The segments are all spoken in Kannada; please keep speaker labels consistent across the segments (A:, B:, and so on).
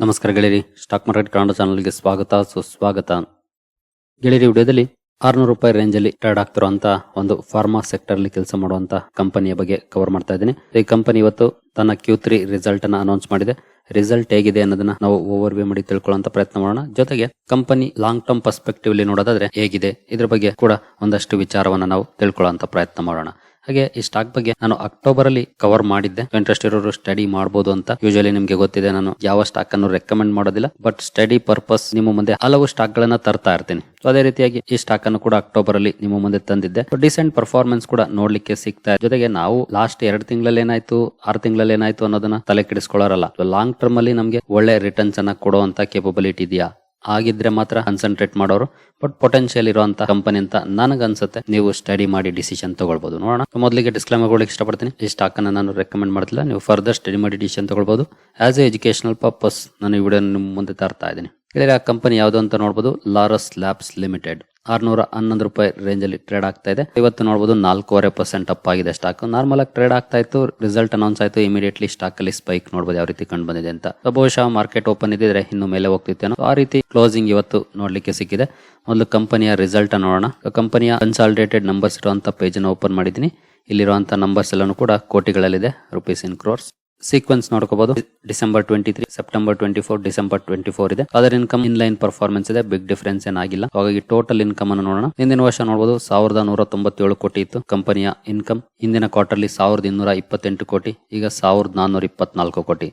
A: ನಮಸ್ಕಾರ ಗೆಳೆಯರಿ. ಸ್ಟಾಕ್ ಮಾರ್ಕೆಟ್ ಕನ್ನಡ ಚಾನಲ್ಗೆ ಸ್ವಾಗತ, ಸುಸ್ವಾಗತ. ಗೆಳೆಯರಿ, ವಿಡಿಯೋದಲ್ಲಿ ಆರ್ನೂರು ರೂಪಾಯಿ ರೇಂಜ್ ಅಲ್ಲಿ ಟ್ರೇಡ್ ಆಗ್ತಿರುವಂತ ಒಂದು ಫಾರ್ಮಾ ಸೆಕ್ಟರ್ ಅಲ್ಲಿ ಕೆಲಸ ಮಾಡುವಂತ ಕಂಪನಿಯ ಬಗ್ಗೆ ಕವರ್ ಮಾಡ್ತಾ ಇದ್ದೀನಿ. ಈ ಕಂಪನಿ ಇವತ್ತು ತನ್ನ ಕ್ಯೂ ತ್ರೀ ರಿಸಲ್ಟ್ ಅನ್ನ ಅನೌನ್ಸ್ ಮಾಡಿದೆ. ರಿಸಲ್ಟ್ ಹೇಗಿದೆ ಅನ್ನೋದನ್ನ ನಾವು ಓವರ್ ವ್ಯೂ ಮಾಡಿ ತಿಳ್ಕೊಳ್ಳುವಂತ ಪ್ರಯತ್ನ ಮಾಡೋಣ. ಜೊತೆಗೆ ಕಂಪನಿ ಲಾಂಗ್ ಟರ್ಮ್ ಪರ್ಸ್ಪೆಕ್ಟಿವ್ ಅಲ್ಲಿ ನೋಡೋದಾದ್ರೆ ಹೇಗಿದೆ? ಇದ್ರ ಬಗ್ಗೆ ಕೂಡ ಒಂದಷ್ಟು ವಿಚಾರವನ್ನ ನಾವು ತಿಳ್ಕೊಳ್ಳುವಂತ ಪ್ರಯತ್ನ ಮಾಡೋಣ. ಹಾಗೆ ಈ ಸ್ಟಾಕ್ ಬಗ್ಗೆ ನಾನು ಅಕ್ಟೋಬರ್ ಅಲ್ಲಿ ಕವರ್ ಮಾಡಿದ್ದೆ. ಇಂಟ್ರೆಸ್ಟ್ ಇರೋರು ಸ್ಟಡಿ ಮಾಡಬಹುದು ಅಂತ ಯೂಶಲಿ ನಿಮ್ಗೆ ಗೊತ್ತಿದೆ. ನಾನು ಯಾವ ಸ್ಟಾಕ್ ಅನ್ನು ರೆಕಮೆಂಡ್ ಮಾಡೋದಿಲ್ಲ. ಬಟ್ ಸ್ಟಡಿ ಪರ್ಪಸ್ ನಿಮ್ಮ ಮುಂದೆ ಹಲವು ಸ್ಟಾಕ್ ಗಳನ್ನ ತರ್ತಾ ಇರ್ತೀನಿ. ಸೊ ಅದೇ ರೀತಿಯಾಗಿ ಈ ಸ್ಟಾಕ್ ಅನ್ನು ಕೂಡ ಅಕ್ಟೋಬರ್ ಅಲ್ಲಿ ನಿಮ್ಮ ಮುಂದೆ ತಂದಿದ್ದೆ. ಡಿಸೆಂಟ್ ಪರ್ಫಾರ್ಮೆನ್ಸ್ ಕೂಡ ನೋಡ್ಲಿಕ್ಕೆ ಸಿಗ್ತಾ ಇದೆ. ಜೊತೆಗೆ ನಾವು ಲಾಸ್ಟ್ ಎರಡು ತಿಂಗಳಲ್ಲಿ ಏನಾಯ್ತು, ಆರು ತಿಂಗಳಲ್ಲಿ ಏನಾಯ್ತು ಅನ್ನೋದನ್ನ ತಲೆ ಕೆಡಿಸ್ಕೊಳ್ಳೋರಲ್ಲ ಲಾಂಗ್ ಟರ್ಮ್ ಅಲ್ಲಿ ನಮಗೆ ಒಳ್ಳೆ ರಿಟರ್ನ್ಸ್ ಅನ್ನ ಕೊಡುವಂತ ಕೇಪಬಿಲಿಟಿ ಇದೆಯಾ? ಆಗಿದ್ರೆ ಮಾತ್ರ ಕನ್ಸಂಟ್ರೇಟ್ ಮಾಡೋರು. ಬಟ್ ಪೊಟೆನ್ಶಿಯಲ್ ಇರುವಂತ ಕಂಪನಿ ಅಂತ ನನಗೆ ಅನ್ಸುತ್ತೆ ನೀವು ಸ್ಟಡಿ ಮಾಡಿ ಡಿಸಿಷನ್ ತಗೊಳ್ಬಹುದು ನೋಡೋಣ. ಮೊದಲಿಗೆ ಡಿಸ್ಕ್ಲೈಮರ್ ಕೊಡ್ಲಿಕ್ಕೆ ಇಷ್ಟಪಡ್ತೀನಿ. ಈ ಸ್ಟಾಕ್ ಅನ್ನ ನಾನು ರೆಕಮೆಂಡ್ ಮಾಡ್ತಿಲ್ಲ. ನೀವು ಫರ್ದರ್ ಸ್ಟಡಿ ಮಾಡಿ ಡಿಸಿಷನ್ ತಗೊಳ್ಬಹುದು ಆಸ್ ಎ ಎಜುಕೇಶನಲ್ ಪರ್ಪಸ್ ನಾನು ಈ ವಿಡಿಯೋ ನಿಮ್ಮ ಮುಂದೆ ತರ್ತಾ ಇದ್ದೀನಿ. ಇಲ್ಲಿ ಆ ಕಂಪನಿ ಯಾವುದು ಅಂತ ನೋಡ್ಬೋದು. ಲಾರಸ್ ಲ್ಯಾಬ್ಸ್ ಲಿಮಿಟೆಡ್ ಆರ್ನೂರ ಹನ್ನೊಂದು ರೂಪಾಯಿ ರೇಂಜ್ ಅಲ್ಲಿ ಟ್ರೇಡ್ ಆಗ್ತಾ ಇದೆ. ಇವತ್ತು ನೋಡಬಹುದು ನಾಲ್ಕೂವರೆ ಪರ್ಸೆಂಟ್ ಅಪ್ ಆಗಿದೆ ಸ್ಟಾಕ್ ನಾರ್ಮಲ್ ಆಗಿ ಟ್ರೇಡ್ ಆಗ್ತಾ ಇತ್ತು. ರಿಸಲ್ಟ್ ಅನೌನ್ಸ್ ಆಯ್ತು. ಇಮಿಡಿಯೇಟ್ಲಿ ಸ್ಟಾಕ್ ಅಲ್ಲಿ ಸ್ಪೈಕ್ ನೋಡಬಹುದು ಯಾವ ರೀತಿ ಕಂಡು ಬಂದಿದೆ ಅಂತ. ಬಹುಶಃ ಮಾರ್ಕೆಟ್ ಓಪನ್ ಇದ್ದಿದ್ರೆ ಇನ್ನು ಮೇಲೆ ಹೋಗ್ತಿತ್ತೇನೋ ಆ ರೀತಿ ಕ್ಲೋಸಿಂಗ್ ಇವತ್ತು ನೋಡ್ಲಿಕ್ಕೆ ಸಿಕ್ಕಿದೆ. ಮೊದಲು ಕಂಪನಿಯ ರಿಸಲ್ಟ್ ನೋಡೋಣ. ಕಂಪನಿಯ ಕನ್ಸಾಲಿಡೇಟೆಡ್ ನಂಬರ್ಸ್ ಇರುವಂತಹ ಪೇಜ್ ಓಪನ್ ಮಾಡಿದ್ದೀನಿ. ಇಲ್ಲಿರುವಂತಹ ನಂಬರ್ಸ್ ಎಲ್ಲಾನು ಕೂಡ ಕೋಟಿಗಳಲ್ಲಿದೆ rupees in crores sequence ನೋಡ್ಕೋಬಹುದು December twenty three September twenty four December twenty four ಇದೆ. ಅದರ ಇನ್ಕಮ್ ಇನ್ ಲೈನ್ ಪರ್ಫಾರ್ಮೆನ್ಸ್ ಇದೆ. ಬಿಗ್ ಡಿಫರೆನ್ಸ್ ಏನಾಗಿಲ್ಲ. ಹಾಗಾಗಿ ಟೋಟಲ್ ಇನ್ಕಮ್ ಅನ್ನು ನೋಡೋಣ. ಹಿಂದಿನ ವರ್ಷ ನೋಡಬಹುದು ಸಾವಿರದ ನೂರ ತೊಂಬತ್ತೇಳು ಕೋಟಿ ಇತ್ತು. ಕಂಪನಿಯ ಇನ್ಕಮ್ ಹಿಂದಿನ ಕ್ವಾರ್ಟರ್ಲಿ ಸಾವಿರದ ಇನ್ನೂರ ಇಪ್ಪತ್ತೆಂಟು ಕೋಟಿ, ಈಗ ಸಾವಿರದ ನಾನ್ನೂರ ಇಪ್ಪತ್ನಾಲ್ಕು ಕೋಟಿ.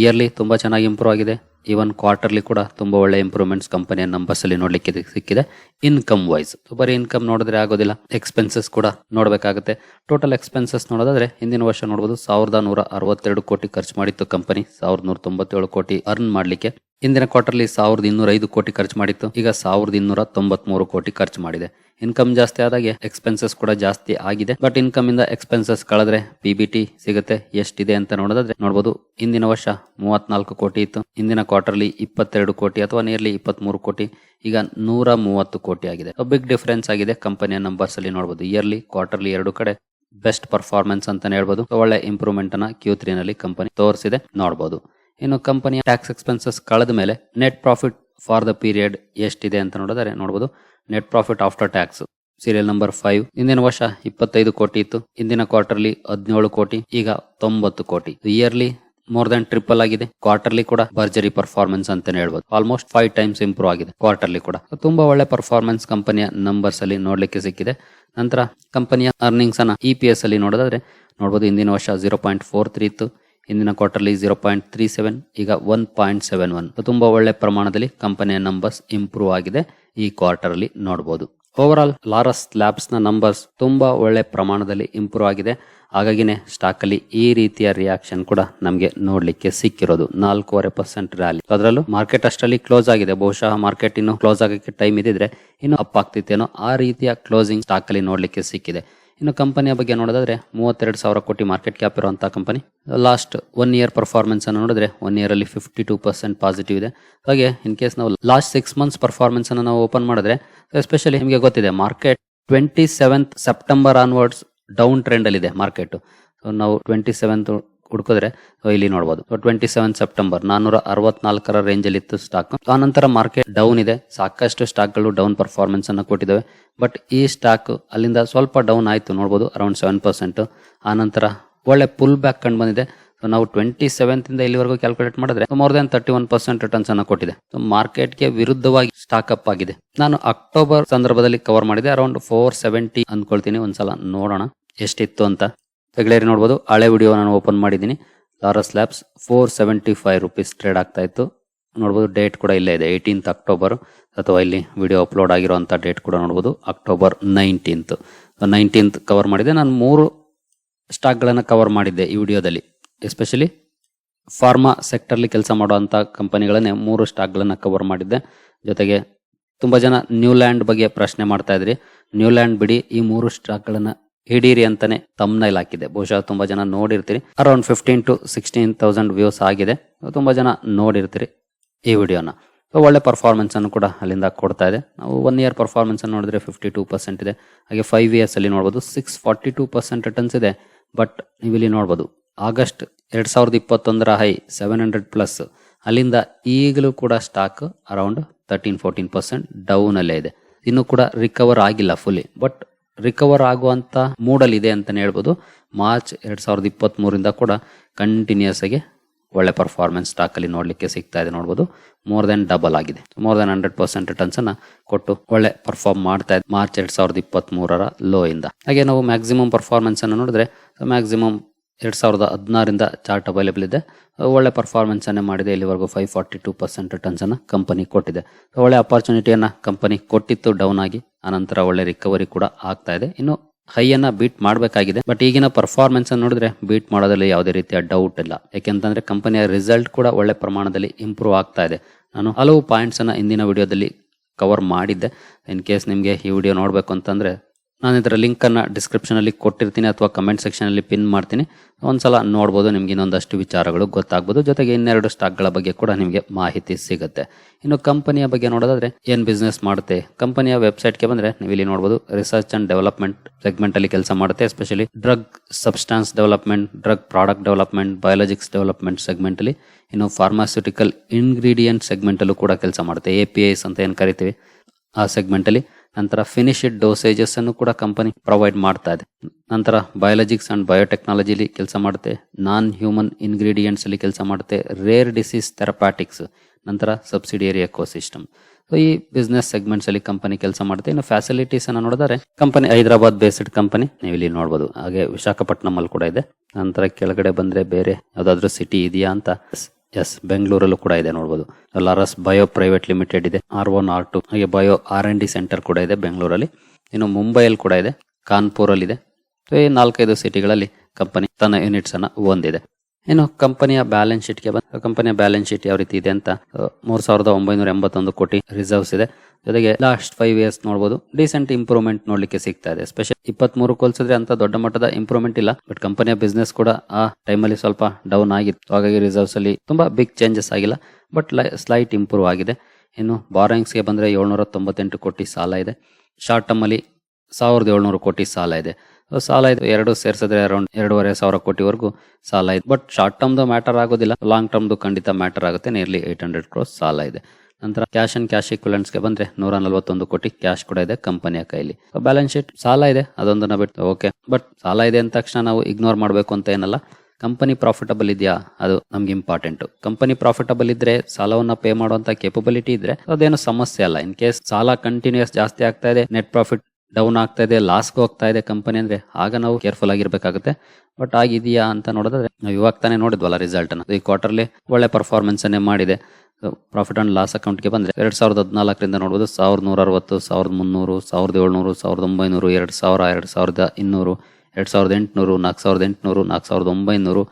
A: ಇಯರ್ಲಿ ತುಂಬಾ ಚೆನ್ನಾಗಿ ಇಂಪ್ರೂವ್ ಆಗಿದೆ. ಈವನ್ ಕ್ವಾರ್ಟರ್ಲಿ ಕೂಡ ತುಂಬ ಒಳ್ಳೆ ಇಂಪ್ರೂವ್ಮೆಂಟ್ಸ್ ಕಂಪನಿಯ ನಂಬರ್ಸ್ ಅಲ್ಲಿ ನೋಡ್ಲಿಕ್ಕೆ ಸಿಕ್ಕಿದೆ. ಇನ್ಕಮ್ ವೈಸ್ ಬರೀ ಇನ್ಕಮ್ ನೋಡಿದ್ರೆ ಆಗೋದಿಲ್ಲ ಎಕ್ಸ್ಪೆನ್ಸಸ್ ಕೂಡ ನೋಡಬೇಕಾಗುತ್ತೆ. ಟೋಟಲ್ ಎಕ್ಸ್ಪೆನ್ಸಸ್ ನೋಡೋದಾದ್ರೆ ಹಿಂದಿನ ವರ್ಷ ನೋಡಬಹುದು ಸಾವಿರದ ನೂರ ಅರವತ್ತೆರಡು ಕೋಟಿ ಖರ್ಚು ಮಾಡಿತ್ತು ಕಂಪನಿ ಸಾವಿರದ ನೂರ ತೊಂಬತ್ತೇಳು ಕೋಟಿ ಅರ್ನ್ ಮಾಡಲಿಕ್ಕೆ. ಹಿಂದಿನ ಕ್ವಾರ್ಟರ್ಲಿ ಸಾವಿರದ ಇನ್ನೂರ ಐದು ಕೋಟಿ ಖರ್ಚು ಮಾಡಿತ್ತು, ಈಗ ಸಾವಿರದ ಇನ್ನೂರ ತೊಂಬತ್ಮೂರು ಕೋಟಿ ಖರ್ಚು ಮಾಡಿದೆ. ಇನ್ಕಮ್ ಜಾಸ್ತಿ ಆದಾಗೆ ಎಕ್ಸ್ಪೆನ್ಸಸ್ ಕೂಡ ಜಾಸ್ತಿ ಆಗಿದೆ. ಬಟ್ ಇನ್ಕಮ್ ಇಂದ ಎಕ್ಸ್ಪೆನ್ಸಸ್ ಕಳೆದ್ರೆ ಪಿ ಬಿ ಟಿ ಸಿಗುತ್ತೆ. ಎಷ್ಟಿದೆ ಅಂತ ನೋಡೋದಾದ್ರೆ ನೋಡಬಹುದು ಇಂದಿನ ವರ್ಷ ಮೂವತ್ನಾಲ್ಕು ಕೋಟಿ ಇತ್ತು. ಇಂದಿನ ಕ್ವಾರ್ಟರ್ಲಿ ಇಪ್ಪತ್ತೆರಡು ಕೋಟಿ ಅಥವಾ ನಿಯರ್ಲಿ ಇಪ್ಪತ್ಮೂರು ಕೋಟಿ. ಈಗ ನೂರ ಮೂವತ್ತು ಕೋಟಿ ಆಗಿದೆ. ಬಿಗ್ ಡಿಫರೆನ್ಸ್ ಆಗಿದೆ ಕಂಪನಿಯ ನಂಬರ್ಸ್ ಅಲ್ಲಿ ನೋಡಬಹುದು ಇಯರ್ಲಿ ಕ್ವಾರ್ಟರ್ಲಿ ಎರಡು ಕಡೆ ಬೆಸ್ಟ್ ಪರ್ಫಾರ್ಮೆನ್ಸ್ ಅಂತಾನೆ ಹೇಳ್ಬೋದು. ಒಳ್ಳೆ ಇಂಪ್ರೂವ್ಮೆಂಟ್ ಅನ್ನ ಕ್ಯೂ ತ್ರೀ ನಲ್ಲಿ ಕಂಪನಿ ತೋರಿಸಿದೆ. ನೋಡಬಹುದು ಇನ್ನು ಕಂಪನಿಯ ಟ್ಯಾಕ್ಸ್ ಎಕ್ಸ್ಪೆನ್ಸಸ್ ಕಳೆದ ಮೇಲೆ net profit for the period ಎಷ್ಟಿದೆ ಅಂತ ನೋಡಿದರೆ ನೋಡಬಹುದು net profit after tax serial number five ಹಿಂದಿನ ವರ್ಷ ಇಪ್ಪತ್ತೈದು ಕೋಟಿ ಇತ್ತು, ಹಿಂದಿನ ಕ್ವಾರ್ಟರ್ಲಿ ಹದಿನೇಳು ಕೋಟಿ, ಈಗ ತೊಂಬತ್ತು ಕೋಟಿ. ಇಯರ್ಲಿ ಮೋರ್ ದನ್ ಟ್ರಿಪಲ್ ಆಗಿದೆ ಕ್ವಾರ್ಟರ್ಲಿ ಕೂಡ ಭರ್ಜರಿ ಪರ್ಫಾರ್ಮೆನ್ಸ್ ಅಂತ ಹೇಳ್ಬೋದು. ಆಲ್ಮೋಸ್ಟ್ ಫೈವ್ ಟೈಮ್ಸ್ ಇಂಪ್ರೂವ್ ಆಗಿದೆ ಕ್ವಾರ್ಟರ್ಲಿ ಕೂಡ. ತುಂಬಾ ಒಳ್ಳೆ ಪರ್ಫಾರ್ಮೆನ್ಸ್ ಕಂಪನಿಯ ನಂಬರ್ಸ್ ಅಲ್ಲಿ ನೋಡ್ಲಿಕ್ಕೆ ಸಿಕ್ಕಿದೆ. ನಂತರ ಕಂಪನಿಯ ಅರ್ನಿಂಗ್ಸ್ ಅನ್ನ ಇ ಪಿ ಎಸ್ ಅಲ್ಲಿ ನೋಡೋದಾದ್ರೆ ನೋಡಬಹುದು ಹಿಂದಿನ ವರ್ಷ ಜೀರೋ ಪಾಯಿಂಟ್ ಫೋರ್ ತ್ರೀ ಇತ್ತು ಹಿಂದಿನ quarterly zero point three seven ಈಗ ಒನ್ ಪಾಯಿಂಟ್ ಸೆವೆನ್ ಒನ್ ತುಂಬಾ ಒಳ್ಳೆ ಪ್ರಮಾಣದಲ್ಲಿ ಕಂಪನಿಯ ನಂಬರ್ಸ್ ಇಂಪ್ರೂವ್ ಆಗಿದೆ ಈ ಕ್ವಾರ್ಟರ್ ಅಲ್ಲಿ ನೋಡಬಹುದು ಓವರ್ ಆಲ್ ಲಾರಸ್ ಲ್ಯಾಬ್ಸ್ನ ನಂಬರ್ಸ್ ತುಂಬಾ ಒಳ್ಳೆ ಪ್ರಮಾಣದಲ್ಲಿ ಇಂಪ್ರೂವ್ ಆಗಿದೆ. ಹಾಗಾಗಿನೇ ಸ್ಟಾಕ್ ಅಲ್ಲಿ ಈ ರೀತಿಯ ರಿಯಾಕ್ಷನ್ ಕೂಡ ನಮಗೆ ನೋಡ್ಲಿಕ್ಕೆ ಸಿಕ್ಕಿರೋದು. ನಾಲ್ಕೂವರೆ ಪರ್ಸೆಂಟ್ ರ್ಯಾಲಿ ಅದರಲ್ಲೂ ಮಾರ್ಕೆಟ್ ಅಷ್ಟರಲ್ಲಿ ಕ್ಲೋಸ್ ಆಗಿದೆ. ಬಹುಶಃ ಮಾರ್ಕೆಟ್ ಇನ್ನು ಕ್ಲೋಸ್ ಆಗಕ್ಕೆ ಟೈಮ್ ಇದ್ದಿದ್ರೆ ಇನ್ನು ಅಪ್ ಆಗ್ತಿತ್ತೇನೋ ಆ ರೀತಿಯ ಕ್ಲೋಸಿಂಗ್ ಸ್ಟಾಕ್ ಅಲ್ಲಿ ನೋಡ್ಲಿಕ್ಕೆ ಸಿಕ್ಕಿದೆ. ಇನ್ನು ಕಂಪನಿಯ ಬಗ್ಗೆ ನೋಡೋದಾದ್ರೆ ಮೂವತ್ತೆರಡು ಸಾವಿರ ಕೋಟಿ ಮಾರ್ಕೆಟ್ ಕ್ಯಾಪ್ ಇರುವಂತಹ company last one year performance ಅನ್ನು ನೋಡಿದ್ರೆ ಒನ್ ಇಯರ್ ಅಲ್ಲಿ ಫಿಫ್ಟಿ ಟೂ ಪರ್ಸೆಂಟ್ ಪಾಸಿಟಿವ್ ಇದೆ. ಹಾಗೆ ಇನ್ ಕೇಸ್ ನಾವು ಲಾಸ್ಟ್ ಸಿಕ್ಸ್ ಮಂತ್ಸ್ ಪರ್ಫಾರ್ಮೆನ್ಸ್ ಅನ್ನು ನಾವು ಓಪನ್ ಮಾಡಿದ್ರೆ ಎಸ್ಪೆಷಲಿ ನಿಮಗೆ ಗೊತ್ತಿದೆ market twenty seventh September onwards down trend ಅಲ್ಲಿ ಇದೆ ಮಾರ್ಕೆಟ್ ನಾವು ಟ್ವೆಂಟಿ ಸೆವೆಂತ್ ಹುಡುಕಿದ್ರೆ ಇಲ್ಲಿ ನೋಡಬಹುದು ಟ್ವೆಂಟಿ ಸೆವೆನ್ ಸೆಪ್ಟೆಂಬರ್ ನಾನೂರ ಅರವತ್ನಾಲ್ಕರ ರೇಂಜ್ ಅಲ್ಲಿ ಇತ್ತು ಸ್ಟಾಕ್ ಆ ನಂತರ ಮಾರ್ಕೆಟ್ ಡೌನ್ ಇದೆ. ಸಾಕಷ್ಟು ಸ್ಟಾಕ್ಗಳು ಡೌನ್ ಪರ್ಫಾರ್ಮೆನ್ಸ್ ಅನ್ನು ಕೊಟ್ಟಿದ್ದಾವೆ. ಬಟ್ ಈ ಸ್ಟಾಕ್ ಅಲ್ಲಿಂದ ಸ್ವಲ್ಪ ಡೌನ್ ಆಯಿತು. ನೋಡಬಹುದು ಅರೌಂಡ್ ಸೆವೆನ್ ಪರ್ಸೆಂಟ್ ಆ ನಂತರ ಒಳ್ಳೆ ಪುಲ್ ಬ್ಯಾಕ್ ಕಂಡು ಬಂದಿದೆ. ಸೊ ನಾವು ಟ್ವೆಂಟಿ ಸೆವೆಂತ್ ಇಂದ ಇಲ್ಲಿವರೆಗೂ ಕ್ಯಾಲ್ಕುಲೇಟ್ ಮಾಡಿದ್ರೆ more than thirty one percent returns ಅನ್ನು ಕೊಟ್ಟಿದೆ. ಸೊ ಮಾರ್ಕೆಟ್ಗೆ ವಿರುದ್ಧವಾಗಿ ಸ್ಟಾಕ್ ಅಪ್ ಆಗಿದೆ. ನಾನು ಅಕ್ಟೋಬರ್ ಸಂದರ್ಭದಲ್ಲಿ ಕವರ್ ಮಾಡಿದೆ. ಅರೌಂಡ್ ಫೋರ್ ಸೆವೆಂಟಿ ಅನ್ಕೊಳ್ತೀನಿ ಒಂದ್ಸಲ ನೋಡೋಣ ಎಷ್ಟಿತ್ತು ಅಂತ. ತೆಗಳೇರಿ ನೋಡ್ಬೋದು. ಹಳೆ ವಿಡಿಯೋ ನಾನು ಓಪನ್ ಮಾಡಿದ್ದೀನಿ. Laurus labs four seventy five rupees trade ಆಗ್ತಾ ಇತ್ತು. ನೋಡ್ಬೋದು ಡೇಟ್ ಕೂಡ ಇಲ್ಲೇ ಇದೆ. ಏಯ್ಟೀನ್ತ್ ಅಕ್ಟೋಬರ್ ಅಥವಾ ಇಲ್ಲಿ ವಿಡಿಯೋ ಅಪ್ಲೋಡ್ ಆಗಿರುವಂಥ ಡೇಟ್ ಕೂಡ ನೋಡ್ಬೋದು. ಅಕ್ಟೋಬರ್ ನೈನ್ಟೀನ್ತ್ ನೈನ್ಟೀನ್ತ್ ಕವರ್ ಮಾಡಿದೆ ನಾನು ಮೂರು ಸ್ಟಾಕ್ಗಳನ್ನು ಕವರ್ ಮಾಡಿದ್ದೆ ಈ ವಿಡಿಯೋದಲ್ಲಿ. ಎಸ್ಪೆಷಲಿ ಫಾರ್ಮಾ ಸೆಕ್ಟರ್ಲಿ ಕೆಲಸ ಮಾಡುವಂಥ ಕಂಪನಿಗಳನ್ನೇ ಮೂರು ಸ್ಟಾಕ್ಗಳನ್ನು ಕವರ್ ಮಾಡಿದ್ದೆ. ಜೊತೆಗೆ ತುಂಬ ಜನ ನ್ಯೂಲ್ಯಾಂಡ್ ಬಗ್ಗೆ ಪ್ರಶ್ನೆ ಮಾಡ್ತಾ ಇದ್ರಿ. ನ್ಯೂಲ್ಯಾಂಡ್ ಬಿಡಿ ಈ ಮೂರು ಸ್ಟಾಕ್ಗಳನ್ನು ಹಿಡೀರಿ ಅಂತಾನೆ ತಮ್ನೈಲ್ ಹಾಕಿದೆ. ಬಹುಶಃ ತುಂಬಾ ಜನ ನೋಡಿರ್ತೀರಿ. Around fifteen to sixteen thousand views ಆಗಿದೆ. ತುಂಬಾ ಜನ ನೋಡಿರ್ತೀರಿ ಈ ವಿಡಿಯೋನ. ಒಳ್ಳೆ ಪರ್ಫಾರ್ಮೆನ್ಸ್ ಅನ್ನು ಕೂಡ ಅಲ್ಲಿಂದ ಕೊಡ್ತಾ ಇದೆ. ನಾವು ಒನ್ ಇಯರ್ ಪರ್ಫಾರ್ಮೆನ್ಸ್ ಅನ್ನು ನೋಡಿದ್ರೆ ಫಿಫ್ಟಿ ಟೂ ಪರ್ಸೆಂಟ್ ಇದೆ. ಹಾಗೆ ಫೈವ್ ಇಯರ್ಸ್ ಅಲ್ಲಿ ನೋಡಬಹುದು six forty two percent returns ಇದೆ. ಬಟ್ ನೀವು ಇಲ್ಲಿ ನೋಡಬಹುದು ಆಗಸ್ಟ್ ಎರಡ್ ಸಾವಿರದ ಇಪ್ಪತ್ತೊಂದರ ಹೈ ಸೆವೆನ್ ಹಂಡ್ರೆಡ್ ಪ್ಲಸ್ ಅಲ್ಲಿಂದ ಈಗಲೂ ಕೂಡ stock around thirteen fourteen percent down ಅಲ್ಲೇ ಇದೆ. ಇನ್ನು ಕೂಡ ರಿಕವರ್ ಆಗಿಲ್ಲ ಫುಲ್ಲಿ ಬಟ್ ರಿಕವರ್ ಆಗುವಂತ ಇದೆ ಅಂತಲೇ ಹೇಳ್ಬೋದು. ಮಾರ್ಚ್ ಎರಡ್ ಸಾವಿರದ ಇಪ್ಪತ್ತ್ ಮೂರಿಂದ ಕೂಡ ಕಂಟಿನ್ಯೂಸ್ ಆಗಿ ಒಳ್ಳೆ ಪರ್ಫಾರ್ಮೆನ್ಸ್ ಸ್ಟಾಕಲ್ಲಿ ನೋಡ್ಲಿಕ್ಕೆ ಸಿಗ್ತಾ ಇದೆ ನೋಡ್ಬೋದು. ಮೋರ್ ದೆನ್ ಡಬಲ್ ಆಗಿದೆ. More than hundred percent returns ಅನ್ನ ಕೊಟ್ಟು ಒಳ್ಳೆ ಪರ್ಫಾರ್ಮ್ ಮಾಡ್ತಾ ಇದೆ ಮಾರ್ಚ್ ಎರಡ್ ಸಾವಿರದ ಇಪ್ಪತ್ತ್ ಮೂರರ ಲೋ ಇಂದ. ಹಾಗೆ ನಾವು ಮ್ಯಾಕ್ಸಿಮಮ್ ಪರ್ಫಾರ್ಮೆನ್ಸ್ ಅನ್ನು ನೋಡಿದ್ರೆ ಮ್ಯಾಕ್ಸಿಮಮ್ ಎರಡ್ ಸಾವಿರದ ಹದಿನಾರಿಂದ ಚಾರ್ಟ್ ಅವೈಲೇಬಲ್ ಇದೆ. ಒಳ್ಳೆ ಪರ್ಫಾರ್ಮೆನ್ಸನ್ನೇ ಮಾಡಿದೆ. ಇಲ್ಲಿವರೆಗೂ five forty two percent returns ಅನ್ನು ಕಂಪನಿ ಕೊಟ್ಟಿದೆ. ಒಳ್ಳೆ ಅಪರ್ಚುನಿಟಿಯನ್ನು ಕಂಪನಿ ಕೊಟ್ಟಿತ್ತು ಡೌನ್ ಆಗಿ. ಆನಂತರ ಒಳ್ಳೆ ರಿಕವರಿ ಕೂಡ ಆಗ್ತಾ ಇದೆ. ಇನ್ನು ಹೈಯನ್ನು ಬೀಟ್ ಮಾಡಬೇಕಾಗಿದೆ. ಬಟ್ ಈಗಿನ ಪರ್ಫಾರ್ಮೆನ್ಸ್ ಅನ್ನು ನೋಡಿದ್ರೆ ಬೀಟ್ ಮಾಡೋದ್ರಲ್ಲಿ ಯಾವುದೇ ರೀತಿಯ ಡೌಟ್ ಇಲ್ಲ. ಯಾಕೆಂತಂದ್ರೆ ಕಂಪನಿಯ ರಿಸಲ್ಟ್ ಕೂಡ ಒಳ್ಳೆ ಪ್ರಮಾಣದಲ್ಲಿ ಇಂಪ್ರೂವ್ ಆಗ್ತಾ ಇದೆ. ನಾನು ಹಲವು ಪಾಯಿಂಟ್ಸ್ ಅನ್ನ ಇಂದಿನ ವಿಡಿಯೋದಲ್ಲಿ ಕವರ್ ಮಾಡಿದ್ದೆ. ಇನ್ ಕೇಸ್ ನಿಮಗೆ ಈ ವಿಡಿಯೋ ನೋಡಬೇಕು ಅಂತಂದ್ರೆ ನಾನು ಇದರ ಲಿಂಕನ್ನು ಡಿಸ್ಕ್ರಿಪ್ಷನಲ್ಲಿ ಕೊಟ್ಟಿರ್ತೀನಿ ಅಥವಾ ಕಮೆಂಟ್ ಸೆಕ್ಷನಲ್ಲಿ ಪಿನ್ ಮಾಡ್ತೀನಿ. ಒಂದ್ಸಲ ನೋಡ್ಬೋದು, ನಿಮ್ಗೆ ಇನ್ನೊಂದಷ್ಟು ವಿಚಾರಗಳು ಗೊತ್ತಾಗ್ಬೋದು. ಜೊತೆಗೆ ಇನ್ನೆರಡು ಸ್ಟಾಕ್ಗಳ ಬಗ್ಗೆ ಕೂಡ ನಿಮಗೆ ಮಾಹಿತಿ ಸಿಗುತ್ತೆ. ಇನ್ನು ಕಂಪನಿಯ ಬಗ್ಗೆ ನೋಡೋದಾದ್ರೆ, ಏನು ಬಿಸ್ನೆಸ್ ಮಾಡುತ್ತೆ? ಕಂಪನಿಯ ವೆಬ್ಸೈಟ್ಗೆ ಬಂದರೆ ನೀವು ಇಲ್ಲಿ ನೋಡ್ಬೋದು ರಿಸರ್ಚ್ ಆ್ಯಂಡ್ ಡೆವಲಪ್ಮೆಂಟ್ ಸೆಗ್ಮೆಂಟಲ್ಲಿ ಕೆಲಸ ಮಾಡುತ್ತೆ. Especially drug substance development drug product development biologics development ಸೆಗ್ಮೆಂಟಲ್ಲಿ ಇನ್ನು ಫಾರ್ಮಾಸ್ಯೂಟಿಕಲ್ ಇಂಗ್ರೀಡಿಯೆಂಟ್ ಸೆಗ್ಮೆಂಟಲ್ಲೂ ಕೂಡ ಕೆಲಸ ಮಾಡುತ್ತೆ. ಎ ಪಿ ಐಸ್ ಅಂತ ಏನು ಕರಿತೀವಿ, ಆ ಸೆಗ್ಮೆಂಟ್ ಅಲ್ಲಿ ನಂತರ ಫಿನಿಶ್ಡ್ ಡೋಸೇಜಸ್ ಅನ್ನು ಕೂಡ ಕಂಪನಿ ಪ್ರೊವೈಡ್ ಮಾಡ್ತಾ ಇದೆ. ನಂತರ ಬಯಾಲಜಿಕ್ಸ್ ಅಂಡ್ ಬಯೋಟೆಕ್ನಾಲಜಿಲಿ ಕೆಲಸ ಮಾಡುತ್ತೆ. ನಾನ್ ಹ್ಯೂಮನ್ ಇಂಗ್ರೀಡಿಯೆಂಟ್ಸ್ ಅಲ್ಲಿ ಕೆಲಸ ಮಾಡುತ್ತೆ. ರೇರ್ ಡಿಸೀಸ್ ಥೆರಪ್ಯಾಟಿಕ್ಸ್ ನಂತರ ಸಬ್ಸಿಡಿಯರಿ ಎಕೋಸಿಸ್ಟಮ್ ಸೊ ಈ ಬಿಸ್ನೆಸ್ ಸೆಗ್ಮೆಂಟ್ಸ್ ಅಲ್ಲಿ ಕಂಪನಿ ಕೆಲಸ ಮಾಡುತ್ತೆ. ಇನ್ನು ಫ್ಯಾಸಿಲಿಟೀಸ್ ಅನ್ನು ನೋಡಿದರೆ ಕಂಪನಿ ಹೈದರಾಬಾದ್ ಬೇಸ್ಡ್ ಕಂಪನಿ ನೀವು ಇಲ್ಲಿ ನೋಡಬಹುದು ಹಾಗೆ ವಿಶಾಖಪಟ್ಟಣಂ ಅಲ್ಲಿ ಕೂಡ ಇದೆ. ನಂತರ ಕೆಳಗಡೆ ಬಂದ್ರೆ ಬೇರೆ ಯಾವ್ದಾದ್ರು ಸಿಟಿ ಇದೆಯಾ ಅಂತ ಎಸ್ ಬೆಂಗಳೂರಲ್ಲೂ ಕೂಡ ಇದೆ ನೋಡಬಹುದು ಲಾರಸ್ ಬಯೋ ಪ್ರೈವೇಟ್ ಲಿಮಿಟೆಡ್ ಇದೆ ಆರ್ ಒನ್ ಆರ್ ಟು ಹಾಗೆ bio R and D centre ಕೂಡ ಇದೆ ಬೆಂಗಳೂರಲ್ಲಿ ಇನ್ನು ಮುಂಬೈಯಲ್ಲಿ ಕೂಡ ಇದೆ ಕಾನ್ಪುರಲ್ಲಿದೆ ಸೊ ಈ ನಾಲ್ಕೈದು ಸಿಟಿಗಳಲ್ಲಿ ಕಂಪನಿ ತನ್ನ ಯೂನಿಟ್ಸ್ ಅನ್ನು ಹೊಂದಿದೆ. ಇನ್ನು ಕಂಪನಿಯ ಬ್ಯಾಲೆನ್ಸ್ ಶೀಟ್ಗೆ ಬಂದ ಕಂಪನಿಯ ಬ್ಯಾಲೆನ್ಸ್ ಶೀಟ್ ಯಾವ ರೀತಿ ಇದೆ ಅಂತ ಮೂರು ಸಾವಿರದ ಒಂಬೈನೂರ ಎಂಬತ್ತೊಂದು ಕೋಟಿ ರಿಸರ್ವ್ಸ್ ಇದೆ. ಜೊತೆಗೆ ಲಾಸ್ಟ್ ಫೈವ್ ಇಯರ್ಸ್ ನೋಡಬಹುದು ಡಿಸೆಂಟ್ ಇಂಪ್ರೂವ್ಮೆಂಟ್ ನೋಡ್ಲಿಕ್ಕೆ ಸಿಗ್ತಾ ಇದೆ. ಸ್ಪೆಷಲ್ ಇಪ್ಪತ್ತ್ ಮೂರು ಹೋಲಿಸಿದ್ರೆ ಅಂತ ದೊಡ್ಡ ಮಟ್ಟದ ಇಂಪ್ರೂವ್ಮೆಂಟ್ ಇಲ್ಲ ಬಟ್ ಕಂಪನಿಯ ಬಿಸ್ನೆಸ್ ಕೂಡ ಆ ಟೈಮಲ್ಲಿ ಸ್ವಲ್ಪ ಡೌನ್ ಆಗಿತ್ತು. ಹಾಗಾಗಿ ರಿಸರ್ವ್ಸ್ ಅಲ್ಲಿ ತುಂಬಾ ಬಿಗ್ ಚೇಂಜಸ್ ಆಗಿಲ್ಲ ಬಟ್ ಸ್ಲೈಟ್ ಇಂಪ್ರೂವ್ ಆಗಿದೆ. ಇನ್ನು ಬಾರೋಯಿಂಗ್ಸ್ಗೆ ಬಂದರೆ ಏಳ್ನೂರ ತೊಂಬತ್ತೆಂಟು ಕೋಟಿ ಸಾಲ ಇದೆ. ಶಾರ್ಟ್ ಟರ್ಮ್ ಅಲ್ಲಿ ಸಾವಿರದ ಏಳ್ನೂರು ಕೋಟಿ ಸಾಲ ಇದೆ. ಸಾಲ ಇದೆ ಎರಡು ಸೇರಿಸಿದ್ರೆ ಅರೌಂಡ್ ಎರಡೂವರೆ ಸಾವಿರ ಕೋಟಿವರೆಗೂ ಸಾಲ ಇದೆ. ಬಟ್ ಶಾರ್ಟ್ ಟರ್ಮ್ದು ಮ್ಯಾಟರ್ ಆಗೋದಿಲ್ಲ. ಲಾಂಗ್ ಟರ್ಮ್ದು ಖಂಡಿತ ಮ್ಯಾಟರ್ ಆಗುತ್ತೆ. ನಿಯರ್ಲಿ ಏಟ್ ಹಂಡ್ರೆಡ್ ಕ್ರೋಸ್ ಸಾಲ ಇದೆ. ನಂತರ ಕ್ಯಾಶ್ ಅಂಡ್ ಕ್ಯಾಶ್ ಇಕ್ವಿಲೆಂಟ್ಸ್ಗೆ ಬಂದ್ರೆ ನೂರ ನಲವತ್ತೊಂದು ಕೋಟಿ ಕ್ಯಾಶ್ ಕೂಡ ಇದೆ ಕಂಪನಿಯ ಕೈಲಿ. ಬ್ಯಾಲೆನ್ಸ್ ಶೀಟ್ ಸಾಲ ಇದೆ. ಅದೊಂದನ್ನ ಬಿಟ್ಟು ಓಕೆ ಬಟ್ ಸಾಲ ಇದೆ ಅಂದ ತಕ್ಷಣ ನಾವು ಇಗ್ನೋರ್ ಮಾಡಬೇಕು ಅಂತ ಏನಲ್ಲ. ಕಂಪನಿ ಪ್ರಾಫಿಟಬಲ್ ಇದೆಯಾ? ಅದು ನಮ್ಗೆ ಇಂಪಾರ್ಟೆಂಟ್ ಕಂಪನಿ ಪ್ರಾಫಿಟಬಲ್ ಇದ್ರೆ ಸಾಲವನ್ನ ಪೇ ಮಾಡುವಂತ ಕೇಪಬಿಲಿಟಿ ಇದ್ರೆ ಅದೇನು ಸಮಸ್ಯೆ ಅಲ್ಲ. ಇನ್ ಕೇಸ್ ಸಾಲ ಕಂಟಿನ್ಯೂಸ್ ಜಾಸ್ತಿ ಆಗ್ತಾ ಇದೆ ನೆಟ್ ಪ್ರಾಫಿಟ್ ಡೌನ್ ಆಗ್ತಾ ಇದೆ ಲಾಸ್ಗೆ ಹೋಗ್ತಾ ಇದೆ ಕಂಪನಿ ಅಂದ್ರೆ ಆಗ ನಾವು ಕೇರ್ಫುಲ್ ಆಗಿರಬೇಕಾಗುತ್ತೆ. ಬಟ್ ಆಗಿದೆಯಾ ಅಂತ ನೋಡಿದ್ರೆ ನಾವು ಇವಾಗ ತಾನೇ ನೋಡಿದ್ವಲ್ಲ ರಿಸಲ್ಟ್ ಅನ್ನ. ಈ ಕ್ವಾರ್ಟರ್ಲಿ ಒಳ್ಳೆ ಪರ್ಫಾರ್ಮೆನ್ಸ್ ಅನ್ನೇ ಮಾಡಿದೆ. ಪ್ರಾಫಿಟ್ ಅಂಡ್ ಲಾಸ್ ಅಕೌಂಟ್ಗೆ ಬಂದ್ರೆ ಎರಡು ಸಾವಿರದ ಹದಿನಾಲ್ಕರಿಂದ ನೋಡಬಹುದು ಸಾವಿರದ ನೂರ ಅರವತ್ತು ಸಾವಿರದ ಮುನ್ನೂರು, ಸಾವಿರದ ಏಳ್ನೂರು, ಸಾವಿರದ ಒಂಬೈನೂರು, ಎರಡು ಸಾವಿರ, ಎರಡು ಸಾವಿರದ ಇನ್ನೂರು, ಎರಡು ಸಾವಿರದ ಎಂಟುನೂರು, ನಾಲ್ಕು ಸಾವಿರದ ಎಂಟುನೂರು, ನಾಲ್ಕು ಸಾವಿರದ ಒಂಬೈನೂರು,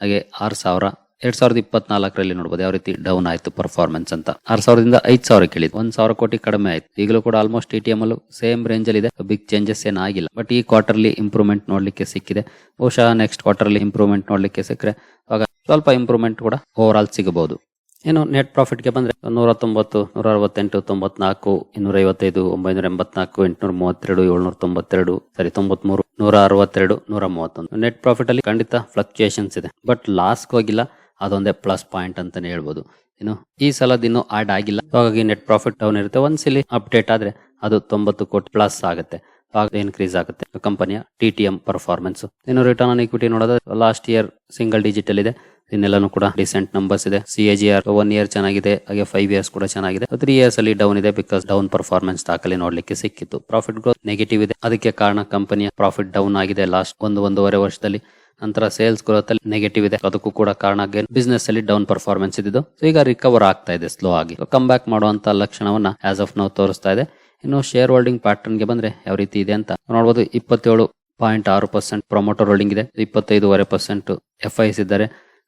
A: ಹಾಗೆ ಆರು ಸಾವಿರ ಎರಡ್ ಸಾವಿರದ ಇಪ್ಪತ್ನಾಲ್ಕರಲ್ಲಿ ನೋಡಬಹುದು ಯಾವ ರೀತಿ ಡೌನ್ ಆಯ್ತು ಪರ್ಫಾರ್ಮೆನ್ಸ್ ಅಂತ. ಆರ್ ಸಾವಿರದಿಂದ ಐದ್ ಸಾವಿರ ಕೇಳಿದ್ ಒಂದ್ ಸಾವಿರ ಕೋಟಿ ಕಡಿಮೆ ಆಯ್ತು. ಈಗಲೂ ಕೂಡ ಆಲ್ಮೋಸ್ಟ್ ಟಿ ಟಿ ಎಂ ಅಲ್ಲೂ ಸೇಮ್ ರೇಂಜ್ ಅಲ್ಲಿ ಇದೆ. ಬಿಗ್ ಚೇಂಜಸ್ ಏನಾಗಿಲ್ಲ ಬಟ್ ಈ ಕ್ವಾರ್ಟರ್ಲಿ ಇಂಪ್ರೂವ್ಮೆಂಟ್ ನೋಡ್ಲಿಕ್ಕೆ ಸಿಕ್ಕಿದೆ. ಬಹುಶಃ ನೆಕ್ಸ್ಟ್ ಕ್ವಾರ್ಟರ್ಲಿ ಇಂಪ್ರೂವ್ಮೆಂಟ್ ನೋಡ್ಲಿಕ್ಕೆ ಸಿಕ್ಕರೆ ಆಗ ಸ್ವಲ್ಪ ಇಂಪ್ರೂವ್ಮೆಂಟ್ ಕೂಡ ಓವರ್ ಆಲ್ ಸಿಗಬಹುದು ಏನು ನೆಟ್ ಪ್ರಾಫಿಟ್ಗೆ ಬಂದ್ರೆ ನೂರ ತೊಂಬತ್ತು ನೂರ ಅರವತ್ತೆಂಟು ತೊಂಬತ್ನಾಲ್ಕು ಇನ್ನೂರ ಐವತ್ತೈದು ಒಂಬೈನೂರ ಎಂಬತ್ನಾಲ್ಕು ಎಂಟುನೂರ ಮೂವತ್ತೆರಡು ಏಳ್ನೂರ ತೊಂಬತ್ತೆರಡು ಸರಿ, ತೊಂಬತ್ಮೂರು ನೂರ ಅರವತ್ತೆರಡು ನೂರ ಮೂವತ್ತೊಂದು ನೆಟ್ ಪ್ರಾಫಿಟ್ ಅಲ್ಲಿ ಖಂಡಿತ ಫ್ಲಕ್ಚುಯೇಷನ್ಸ್ ಇದೆ. ಬಟ್ ಲಾಸ್ ಹೋಗಿಲ್ಲ. ಅದೊಂದೇ ಪ್ಲಸ್ ಪಾಯಿಂಟ್ ಅಂತಾನೆ ಹೇಳ್ಬೋದು. ಇನ್ನು ಈ ಸಲದ ಇನ್ನೂ ಆಡ್ ಆಗಿಲ್ಲ. ಹಾಗಾಗಿ ನೆಟ್ ಪ್ರಾಫಿಟ್ ಡೌನ್ ಇರುತ್ತೆ ಒಂದ್ಸಲಿ ಅಪ್ಡೇಟ್ ಆದ್ರೆ ಅದು ತೊಂಬತ್ತು ಕೋಟಿ ಪ್ಲಸ್ ಆಗುತ್ತೆ. ಆಗ ಇನ್ಕ್ರೀಸ್ ಆಗುತ್ತೆ ಕಂಪನಿಯ ಟಿ ಟಿ ಎಂ ಪರ್ಫಾರ್ಮೆನ್ಸ್ ಇನ್ನು ರಿಟರ್ನ್ ಆನ್ ಇಕ್ವಿಟಿ ನೋಡೋದು ಲಾಸ್ಟ್ ಇಯರ್ ಸಿಂಗಲ್ ಡಿಜಿಟ್ ಇದೆ ಇನ್ನೆಲ್ಲಾನು ಕೂಡ ರೀಸೆಂಟ್ ನಂಬರ್ಸ್ ಇದೆ. C A G R one year ಚೆನ್ನಾಗಿದೆ. ಹಾಗೆ ಫೈವ್ ಇಯರ್ಸ್ ಕೂಡ ಚೆನ್ನಾಗಿದೆ. ತ್ರೀ ಇಯರ್ಸ್ ಅಲ್ಲಿ ಡೌನ್ ಇದೆ ಬಿಕಾಸ್ ಡೌನ್ ಪರ್ಫಾರ್ಮೆನ್ಸ್ ದಾಖಲೆ ನೋಡ್ಲಿಕ್ಕೆ ಸಿಕ್ಕಿತ್ತು. ಪ್ರಾಫಿಟ್ ಗ್ರೋತ್ ನೆಗೆಟಿವ್ ಇದೆ. ಅದಕ್ಕೆ ಕಾರಣ ಕಂಪನಿಯ ಪ್ರಾಫಿಟ್ ಡೌನ್ ಆಗಿದೆ ಲಾಸ್ಟ್ ಒಂದು, ಒಂದೂವರೆ ವರ್ಷದಲ್ಲಿ. ನಂತರ ಸೇಲ್ಸ್ ಗ್ರೋತ್ ಅಲ್ಲಿ ನೆಗೆಟಿವ್ ಇದೆ. ಅದಕ್ಕೂ ಕೂಡ ಕಾರಣ ಬಿಸ್ನೆಸ್ ಅಲ್ಲಿ ಡೌನ್ ಪರ್ಫಾರ್ಮೆನ್ಸ್ ಇದ್ದು ಈಗ ರಿಕವರ್ ಆಗ್ತಾ ಇದೆ ಸ್ಲೋ ಆಗಿ. ಕಮ್ ಬ್ಯಾಕ್ ಮಾಡುವಂತ ಲಕ್ಷಣವನ್ನ ಆಸ್ ಆಫ್ ನಾವು ತೋರಿಸ್ತಾ ಇದೆ. ಇನ್ನು ಶೇರ್ ಹೋಲ್ಡಿಂಗ್ ಪ್ಯಾಟರ್ನ್ಗೆ ಬಂದ್ರೆ ಯಾವ ರೀತಿ ಇದೆ ಅಂತ ನೋಡಬಹುದು ಇಪ್ಪತ್ತೇಳು ಪಾಯಿಂಟ್ ಆರು ಪರ್ಸೆಂಟ್ ಪ್ರೊಮೋಟರ್ ಹೋಲ್ಡಿಂಗ್ ಇದೆ. ಇಪ್ಪತ್ತೈದೂವರೆ ಪರ್ಸೆಂಟ್ ಎಫ್ ಐಸ್ ಇದ್ದಾರೆ.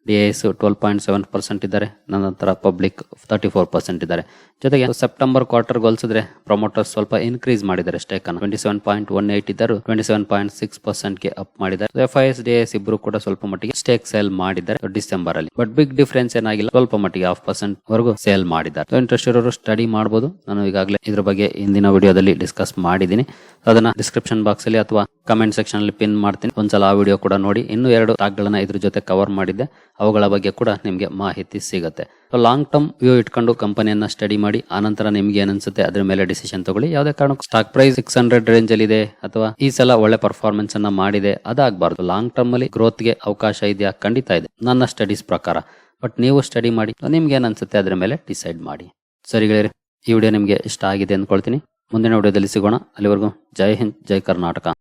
A: D S twelve point seven percent ಇದ್ದಾರೆ. ನಂತರ ಪಬ್ಲಿಕ್ ತರ್ಟಿ ಫೋರ್ ಪರ್ಸೆಂಟ್ ಇದ್ದಾರೆ. ಜೊತೆಗೆ ಸೆಪ್ಟೆಂಬರ್ ಕ್ವಾರ್ಟರ್ ಹೋಲಿಸಿದ್ರೆ ಪ್ರಮೋಟರ್ಸ್ ಸ್ವಲ್ಪ ಇನ್ಕ್ರೀಸ್ ಮಾಡಿದ್ದಾರೆ ಸ್ಟೇಕ್ ಅನ್ನು twenty seven point one eight ಇದ್ದರು ಟ್ವೆಂಟಿ ಸೆವೆನ್ ಪಾಯಿಂಟ್ ಸಿಕ್ಸ್ ಪರ್ಸೆಂಟ್ಗೆ ಅಪ್ ಮಾಡಿದ್ದಾರೆ. F I S D S ಇಬ್ಬರು ಕೂಡ ಸ್ವಲ್ಪ ಮಟ್ಟಿಗೆ ಸ್ಟೇಕ್ ಸೇಲ್ ಮಾಡಿದ್ದಾರೆ. ಡಿಸೆಂಬರ್ ಅಲ್ಲಿ. ಬಟ್ ಬಿಗ್ ಡಿಫರೆನ್ಸ್ ಏನಾಗಿಲ್ಲ. ಸ್ವಲ್ಪ ಮಟ್ಟಿಗೆ ಹಾಫ್ ಪರ್ಸೆಂಟ್ ವರೆಗೂ ಸೇಲ್ ಮಾಡಿದ್ದಾರೆ. ಇಂಟ್ರೆಸ್ಟ್ ಇರೋರು ಸ್ಟಡಿ ಮಾಡಬಹುದು ನಾನು ಈಗಾಗಲೇ ಇದ್ರ ಬಗ್ಗೆ ಹಿಂದಿನ ವಿಡಿಯೋದಲ್ಲಿ ಡಿಸ್ಕಸ್ ಮಾಡಿದ್ದೀನಿ. ಅದನ್ನ ಡಿಸ್ಕ್ರಿಪ್ಷನ್ ಬಾಕ್ಸ್ ಅಲ್ಲಿ ಅಥವಾ ಕಮೆಂಟ್ ಸೆಕ್ಷನ್ ಅಲ್ಲಿ ಪಿನ್ ಮಾಡ್ತೀನಿ. ಒಂದ್ಸಲ ಆ ವಿಡಿಯೋ ಕೂಡ ನೋಡಿ. ಇನ್ನೂ ಎರಡು ಟಾಕ್ ಗಳನ್ನ ಇದ್ರ ಜೊತೆ ಕವರ್ ಮಾಡಿದ್ದೆ. ಅವುಗಳ ಬಗ್ಗೆ ಕೂಡ ನಿಮಗೆ ಮಾಹಿತಿ ಸಿಗುತ್ತೆ. ಲಾಂಗ್ ಟರ್ಮ್ ವ್ಯೂ ಇಟ್ಕೊಂಡು ಕಂಪನಿಯನ್ನ ಸ್ಟಡಿ ಮಾಡಿ, ಆನಂತರ ನಿಮ್ಗೆ ಏನನ್ಸುತ್ತೆ, ಅದ್ರ ಮೇಲೆ ಡಿಸಿಷನ್ ತಗೊಳ್ಳಿ. ಯಾವುದೇ ಕಾರಣಕ್ಕೂ stock price six hundred range ಅಲ್ಲಿ ಇದೆ, ಅಥವಾ ಈ ಸಲ ಒಳ್ಳೆ ಪರ್ಫಾರ್ಮೆನ್ಸ್ ಅನ್ನ ಮಾಡಿದೆ, ಅದಾಗಬಾರ್ದು. ಲಾಂಗ್ ಟರ್ಮ್ ಅಲ್ಲಿ ಗ್ರೋತ್ಗೆ ಅವಕಾಶ ಇದೆಯಾ? ಖಂಡಿತ ಇದೆ. ನನ್ನ ಸ್ಟಡೀಸ್ ಪ್ರಕಾರ. ಬಟ್ ನೀವು ಸ್ಟಡಿ ಮಾಡಿ ನಿಮ್ಗೆ ಏನನ್ಸುತ್ತೆ, ಅದ್ರ ಮೇಲೆ ಡಿಸೈಡ್ ಮಾಡಿ. ಸರಿ ಗೆಳೆಯರಿ, ಈ ವಿಡಿಯೋ ನಿಮಗೆ ಇಷ್ಟ ಆಗಿದೆ ಅಂದ್ಕೊಳ್ತೀನಿ. ಮುಂದಿನ ವಿಡಿಯೋದಲ್ಲಿ ಸಿಗೋಣ. ಅಲ್ಲಿವರೆಗೂ ಜೈ ಹಿಂದ್, ಜೈ ಕರ್ನಾಟಕ.